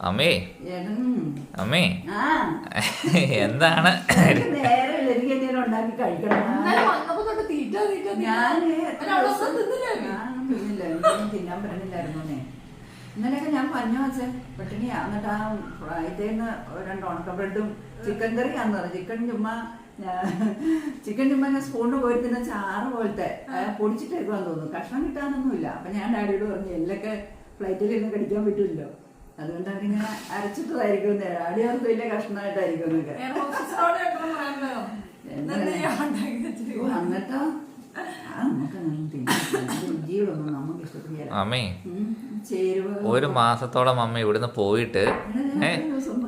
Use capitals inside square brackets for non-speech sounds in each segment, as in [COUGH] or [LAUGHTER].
അമ്മേ. അമ്മേ. ആ. എന്താണ്? ഇന്നലെയൊക്കെ ഞാൻ പറഞ്ഞു വെച്ചേ പട്ടിണിയാ എന്നിട്ട് ആ ഫ്രൈഡേന്ന് രണ്ട് ഉണക്ക ബ്രെഡും ചിക്കൻ കറിയാന്ന് പറഞ്ഞു. ചിക്കൻ ചുമ്മാ ചിക്കൻ ചുമ്മാ ഞാൻ സ്പൂണിന് പോയി തിന്ന ചാറ് പോലത്തെ പൊടിച്ചിട്ട് പൊടിച്ചിട്ടേക്കുവാന്ന് തോന്നുന്നു. കഷ്ണം കിട്ടാനൊന്നുമില്ല. അപ്പൊ ഞാൻ ഡാഡിയോട് പറഞ്ഞു എല്ലൊക്കെ ഫ്ലൈറ്റിൽ ഇരുന്ന് കടിക്കാൻ പറ്റില്ലല്ലോ അതുകൊണ്ട് അവരിങ്ങനെ അരച്ചിട്ടതായിരിക്കും അവർക്ക് വലിയ കഷ്ണമായിട്ടായിരിക്കും എന്നൊക്കെ എന്നിട്ടോ? അമ്മേ ഒരു മാസത്തോളം അമ്മ ഇവിടുന്ന് പോയിട്ട്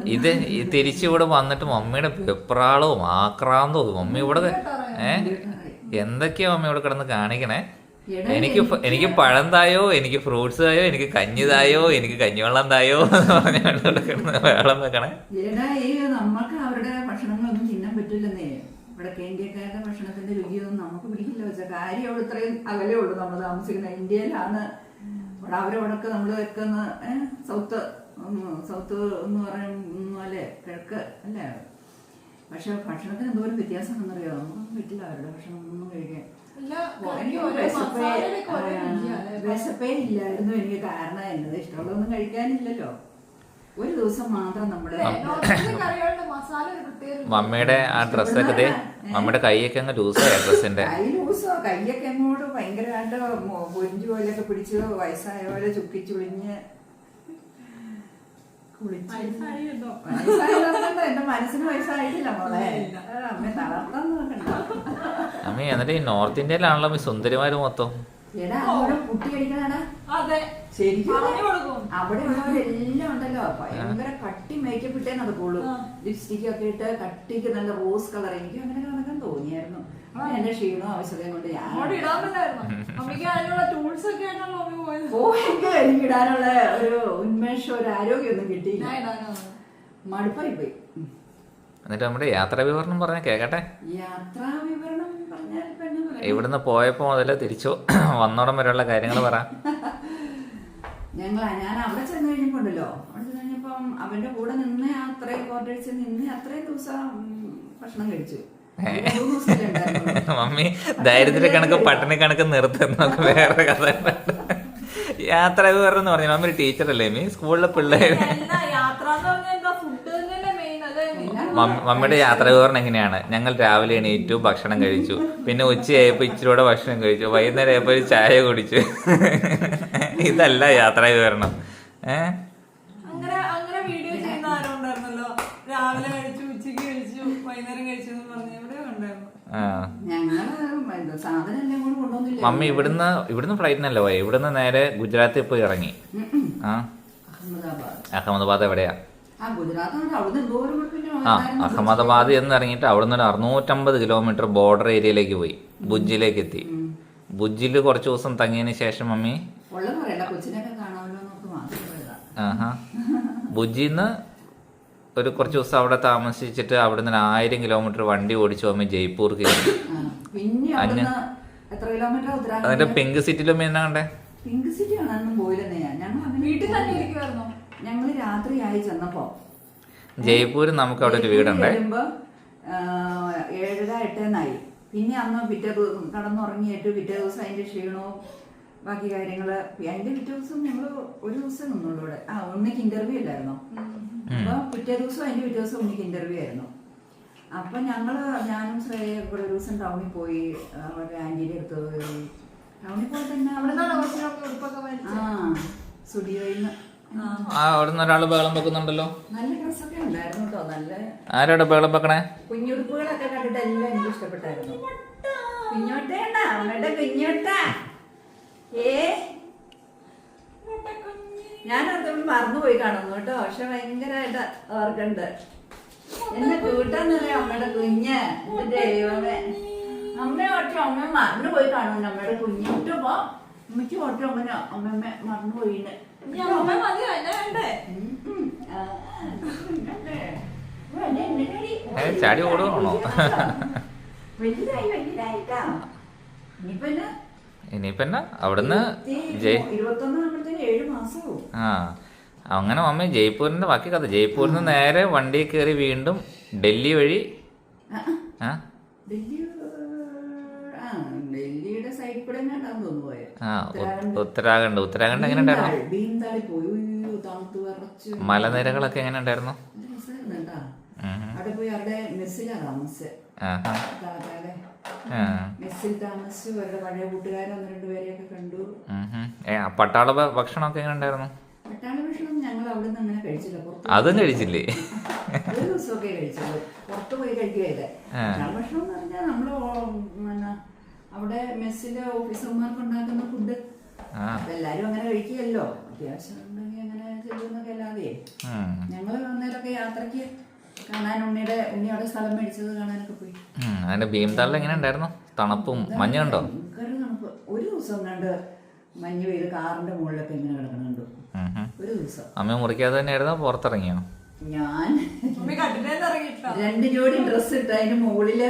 ഇത് ഈ തിരിച്ചു ഇവിടെ വന്നിട്ട് മമ്മിയുടെ വെപ്രാളവും ആക്രാന്തവും. മമ്മി ഇവിടെ ഏ? എന്തൊക്കെയാ മമ്മി ഇവിടെ കിടന്ന് കാണിക്കണേ? എനിക്ക് എനിക്ക് പഴം തായോ? എനിക്ക് ഫ്രൂട്ട്സ് തായോ? എനിക്ക് കഞ്ഞി തായോ? എനിക്ക് കഞ്ഞിവെള്ളം തായോ? [LAUGHS] വെള്ളം വെക്കണേ. നമ്മൾക്ക് അവരുടെ ഭക്ഷണങ്ങളൊന്നും തിന്നാൻ പറ്റില്ലെന്നേ. ഇവിടെ ഇന്ത്യക്കാരുടെ ഭക്ഷണത്തിന്റെ രുചിയൊന്നും നമുക്ക് പിടിക്കില്ല വെച്ചാൽ കാര്യം അവിടെ ഇത്രയും അകലേ ഉള്ളൂ. നമ്മൾ താമസിക്കുന്ന ഇന്ത്യയിലാണ്. ഇവിടെ അവരവിടൊക്കെ നമ്മൾ വെക്കുന്ന സൗത്ത് സൗത്ത് എന്ന് പറയും അല്ലേ കിഴക്ക് അല്ലേ പക്ഷെ ഭക്ഷണത്തിന് ഒരു വ്യത്യാസം എന്നറിയോ നമുക്കൊന്നും വീട്ടിൽ അവരുടെ ഭക്ഷണം ഒന്നും കഴിക്കാൻ വിശപ്പേ ഇല്ലായിരുന്നു എനിക്ക് കാരണം എന്നത് ഇഷ്ടമുള്ളതൊന്നും കഴിക്കാനില്ലല്ലോ. ഒരു ദിവസം മാത്രം നമ്മുടെ. മമ്മിയുടെ ആ ഡ്രസ്സൊക്കെ ദേ മമ്മിയുടെ കൈയൊക്കെ അങ്ങ് ലൂസായ ഡ്രസ്സിന്റെ? കൈ ലൂസോ? കൈയൊക്കെ അങ്ങോട്ട് ഭയങ്കരമായിട്ട് പൊരിഞ്ചു പോലെയൊക്കെ പിടിച്ച് വയസ്സായ പോലെ ചുക്കി ചുളിഞ്ഞ് കുളിച്ച് വയസ്സായി കേട്ടോ. വയസ്സായതൊന്നുമല്ല, എന്റെ മനസ്സിന് വയസ്സായിട്ടില്ല മോളെ. ഇല്ല. ആ, അമ്മ എന്നിട്ട് ഈ നോർത്ത് ഇന്ത്യയിലാണല്ലോ ഈ സുന്ദരിമാര് മൊത്തം. എടാ അവിടെ എല്ലാം ശരിക്കും അവിടെ ഉള്ളവരെല്ലാം ഉണ്ടല്ലോ. ഭയങ്കര കട്ടി മേക്കപ്പ് ഇട്ടേ നടക്കുള്ളൂ. ലിപ്സ്റ്റിക് ഒക്കെ ഇട്ട് കട്ടിക്ക് നല്ല റോസ് കളർ എനിക്ക് അങ്ങനെ നടക്കാൻ തോന്നിയായിരുന്നു. എന്റെ ക്ഷീണവും ആവശ്യതയും കൊണ്ട് ഞാൻ എനിക്ക് ഇടാനുള്ള ഒരു ഉന്മേഷം ഒരു ആരോഗ്യമൊന്നും കിട്ടിയില്ല. മടുപ്പായി പോയി. എന്നിട്ട് നമ്മുടെ യാത്രാ വിവരണം പറഞ്ഞ കേക്കട്ടെ? യാത്രാ വിവരണം പറഞ്ഞാൽ പറയാ? ഇവിടുന്ന് പോയപ്പോ മുതൽ തിരിച്ചു വന്നോടം വരെയുള്ള കാര്യങ്ങൾ പറ. ഞങ്ങൾ ഞാൻ അവിടെ ചെന്ന് കഴിഞ്ഞപ്പോണ്ടല്ലോ. അവിടെ ചെന്ന് കഴിഞ്ഞപ്പം അവന്റെ കൂടെ നിന്ന് അത്രയും കോട്ടടിച്ച് നിന്ന് അത്രയും ദിവസം ഭക്ഷണം കഴിച്ചു. [LAUGHS] മമ്മി ദാരിദ്ര്യ കണക്ക് പട്ടിണി കണക്ക് നിർത്തുന്നൊക്കെ വേറെ കഥ. യാത്ര വിവരണം എന്ന് പറഞ്ഞു മമ്മി ഒരു ടീച്ചറല്ലേ മീ സ്കൂളിലെ പിള്ളേര്. മമ്മിയുടെ യാത്ര വിവരണം എങ്ങനെയാണ്? ഞങ്ങൾ രാവിലെ എണീറ്റു ഭക്ഷണം കഴിച്ചു. പിന്നെ ഉച്ചയായപ്പോ ഇച്ചിരൂടെ ഭക്ഷണം കഴിച്ചു. വൈകുന്നേരം ആയപ്പോ ഒരു ചായ കുടിച്ചു. ഇതല്ല യാത്ര വിവരണം ഏഹ് അങ്ങനെ അങ്ങനെ വീഡിയോ ചെയ്യുന്ന ആരോ ഉണ്ടായിരുന്നല്ലോ. രാവിലെ കഴിച്ചു ഉച്ചയ്ക്ക് കഴിച്ചു വൈകുന്നേരം കഴിച്ചു എന്ന് ഉണ്ടായിരുന്നു. ആ. എന്താ സാധനം എല്ലാം മമ്മി ഇവിടുന്ന് ഇവിടുന്ന് ഫ്ലൈറ്റിനല്ലേ പോയി? ഇവിടുന്ന് നേരെ ഗുജറാത്തിൽ പോയി ഇറങ്ങി. ആ. അഹമ്മദാബാദ്. അഹമ്മദാബാദ് എവിടെയാ? ആ ഗുജറാത്ത് എന്ന് നിന്ന് ഇറങ്ങിയിട്ട് അവിടുന്ന് ഒരു അറുന്നൂറ്റമ്പത് കിലോമീറ്റർ ബോർഡർ ഏരിയയിലേക്ക് പോയി. ഭുജിലേക്ക് എത്തി. ഭുജിൽ കുറച്ച് ദിവസം തങ്ങിയതിന് ശേഷം മമ്മി? ആഹാ. ഭുജിന്ന് ഒരു കുറച്ച് ദിവസം അവിടെ താമസിച്ചിട്ട് അവിടെ നിന്ന് ആയിരം കിലോമീറ്റർ വണ്ടി ഓടിച്ചു മമ്മി ജയ്പൂർ കയറി. ആ. പിന്നെ അവിടുന്ന് എത്ര കിലോമീറ്റർ അതിന്റെ പിങ്ക് സിറ്റിയിലും പിന്നെ കണ്ടേ? പിങ്ക് സിറ്റി കാണാനൊന്നും പോയില്ലെന്നേ ഞങ്ങൾ അങ്ങനെ വീട്ടിൽ തന്നെ ഇരിക്കുമായിരുന്നോ ഞങ്ങൾ രാത്രിയായി ചെന്നപ്പോ. ജയ്പൂർ നമുക്ക് അവിടെ ഒരു വീടുണ്ട്. വരുമ്പോ ആ, ഏഴര എട്ടെന്നായി. പിന്നെ അന്ന് പിറ്റേ ദിവസം കടന്നുറങ്ങിയിട്ട് പിറ്റേ ദിവസം അതിന്റെ ക്ഷീണവും ബാക്കി കാര്യങ്ങൾ അതിന്റെ പിറ്റേ ദിവസം ഞങ്ങൾ ഒരു ദിവസം നിന്നുള്ളൂ ഇവിടെ. ആ ഉണ്ണിക്ക് ഇന്റർവ്യൂ ഇല്ലായിരുന്നു? അപ്പൊ പിറ്റേ ദിവസം അതിന്റെ പിറ്റേ ദിവസം ഉണ്ണിക്ക് ഇന്റർവ്യൂ ആയിരുന്നു. അപ്പൊ ഞങ്ങൾ ഞാനും ശ്രേയ കൂടെ ഒരു ദിവസം ടൗണിൽ പോയി അവരുടെ ആന്റിയുടെ അടുത്ത് ടൗണിൽ പോയി തന്നെ അവിടെ ആ സ്റ്റുഡിയോയിൽ നിന്ന് ആ നിന്ന് ഒരാൾ ബഹളം വെക്കുന്നുണ്ടല്ലോ. നല്ല ഡ്രസ്സൊക്കെ ഉണ്ടായിരുന്നു കേട്ടോ നല്ല ആരോടെ ബഹളം വെക്കണേ? കുഞ്ഞുടുപ്പുകളൊക്കെ കണ്ടിട്ട് എല്ലാം എനിക്ക് ഇഷ്ടപ്പെട്ടായിരുന്നു. കുഞ്ഞോട്ടേണ്ട അമ്മയുടെ കുഞ്ഞോട്ട. ഏ? ഞാൻ അതുകൊണ്ട് മറന്നുപോയി കാണുന്നു കേട്ടോ പക്ഷെ ഭയങ്കരമായിട്ട് ഓർക്കണ്ട് എന്നെ കൂട്ടാന്നറിയാം അമ്മയുടെ കുഞ്ഞ്? ദൈവമേ. അമ്മയോട്ടോ അമ്മ മറന്നുപോയി കാണുന്നു അമ്മയുടെ കുഞ്ഞിട്ടുമ്പോ അമ്മയ്ക്ക് ഓട്ടോ അമ്മ അമ്മമ്മ മറന്നു പോയിന്നെ ചാടി ഓടുകയാണോ വലുതായി വലുതായിട്ടാ ഇനിയിപ്പോ എന്നാ? ഇനിയിപ്പോ എന്നാ? അവിടുന്ന് ആ. അങ്ങനെ മമ്മി ജയ്പൂരിന്റെ ബാക്കി കഥ. ജയ്പൂരിൽ നിന്ന് നേരെ വണ്ടി കയറി വീണ്ടും ഡൽഹി വഴി. ആ? ഡൽഹി ആ ഉത്തരാഖണ്ഡ്. ഉത്തരാഖണ്ഡ്. എങ്ങനെ ഉണ്ടായിരുന്നു? മലനിരകളൊക്കെ എങ്ങനെ ഉണ്ടായിരുന്നു. അവിടെ പോയി അവിടെ താമസിച്ചത്. മെസ്സിൽ താമസിച്ചു. അവരുടെ പഴയ കൂട്ടുകാരെ ഒന്ന് രണ്ടുപേരെയൊക്കെ കണ്ടു. പട്ടാള ഭക്ഷണമൊക്കെ എങ്ങനെ ഉണ്ടായിരുന്നു? പട്ടാള ഭക്ഷണം ഞങ്ങൾ അവിടെ നിന്ന് അങ്ങനെ കഴിച്ചില്ല. അതും കഴിച്ചില്ലേ? [LAUGHS] ഒരു ദിവസമൊക്കെ കഴിച്ചത് പുറത്ത് പോയി കഴിക്കുകയില്ല. പട്ടാള ഭക്ഷണം എന്ന് പറഞ്ഞാൽ പിന്നെ അവിടെ മെസ്സിലെ ഓഫീസർമാർക്ക് ഉണ്ടാക്കുന്ന ഫുഡ്. ആ. എല്ലാരും അങ്ങനെ കഴിക്കുകയല്ലോ. അത്യാവശ്യം ഉണ്ടെങ്കിൽ അങ്ങനെ ചെയ്യുന്നൊക്കെ അല്ലാതെ. ഞങ്ങൾ അന്നേരമൊക്കെ യാത്രയ്ക്ക് കാണാൻ ഉണ്ണിയുടെ ഉണ്ണിയുടെ സ്ഥലം മേടിച്ചത് കാണാനൊക്കെ പോയി. അതിന്റെ ഭീംതാളിൽ എങ്ങനെ ഉണ്ടായിരുന്നു? തണുപ്പും മഞ്ഞുണ്ടോ ഭയങ്കര തണുപ്പ്. ഒരു ദിവസം കണ്ട് മഞ്ഞ് പെയ്ത് കാറിന്റെ മുകളിലൊക്കെ ഇങ്ങനെ ഉം. ഒരു ദിവസം. അമ്മ മുറിക്കാതെ തന്നെയായിരുന്നു? പുറത്തിറങ്ങിയോ? ഞാൻ രണ്ട് ജോഡി ഡ്രസ്സ് ഇട്ട് അതിന് മുകളിൽ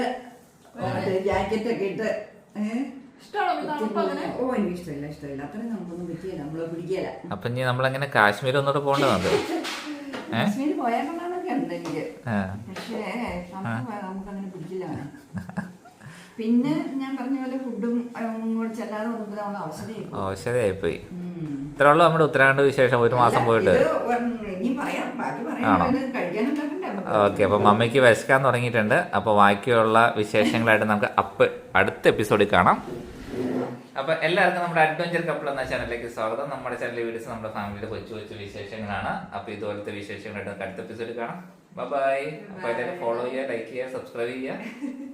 ജാക്കറ്റ് ഒക്കെ ഇട്ട് ഓ എനിക്ക് ഇഷ്ടമില്ല ഇഷ്ടമില്ല. അത്രയും നമുക്കൊന്നും പറ്റിയല്ല നമ്മളെ പിടിക്കല. അപ്പൊ ഇനി നമ്മളെങ്ങനെ കാശ്മീർ ഒന്നുകൂടെ പോകേണ്ടതുണ്ട്? കാശ്മീർ പോയാൽ കൊള്ളാന്നൊക്കെ ഉണ്ട് എനിക്ക്. ആ. പക്ഷേ നമുക്ക് നമുക്കങ്ങനെ പിടിക്കില്ല. പിന്നെ ഞാൻ പറഞ്ഞ പോലെ ഫുഡും കൂടെ ചെല്ലാതെ നമ്മൾ ഇത്ര ഉള്ളു നമ്മുടെ ഉത്തരാഖണ്ഡ് വിശേഷം. ഒരു മാസം പോയിട്ട്. ഇനി പറയാം. ബാക്കി ആണോ? ഓക്കെ അപ്പൊ മമ്മിക്ക് വിശക്കാൻ തുടങ്ങിയിട്ടുണ്ട്. അപ്പൊ ബാക്കിയുള്ള വിശേഷങ്ങളായിട്ട് നമുക്ക് അപ്പ് അടുത്ത എപ്പിസോഡിൽ കാണാം. അപ്പൊ എല്ലാവർക്കും നമ്മുടെ അഡ്വഞ്ചർ കപ്പിൾ എന്ന ചാനലിലേക്ക് സ്വാഗതം. നമ്മുടെ ചാനലിലെ വീഡിയോസ് നമ്മുടെ ഫാമിലിയുടെ കൊച്ചു കൊച്ചു വിശേഷങ്ങളാണ്. അപ്പൊ ഇതുപോലത്തെ വിശേഷങ്ങളായിട്ട് നമുക്ക് അടുത്ത എപ്പിസോഡിൽ കാണാം. ബൈ അപ്പൊ എല്ലാവരും ഫോളോ ചെയ്യുക ലൈക്ക് ചെയ്യുക സബ്സ്ക്രൈബ് ചെയ്യുക.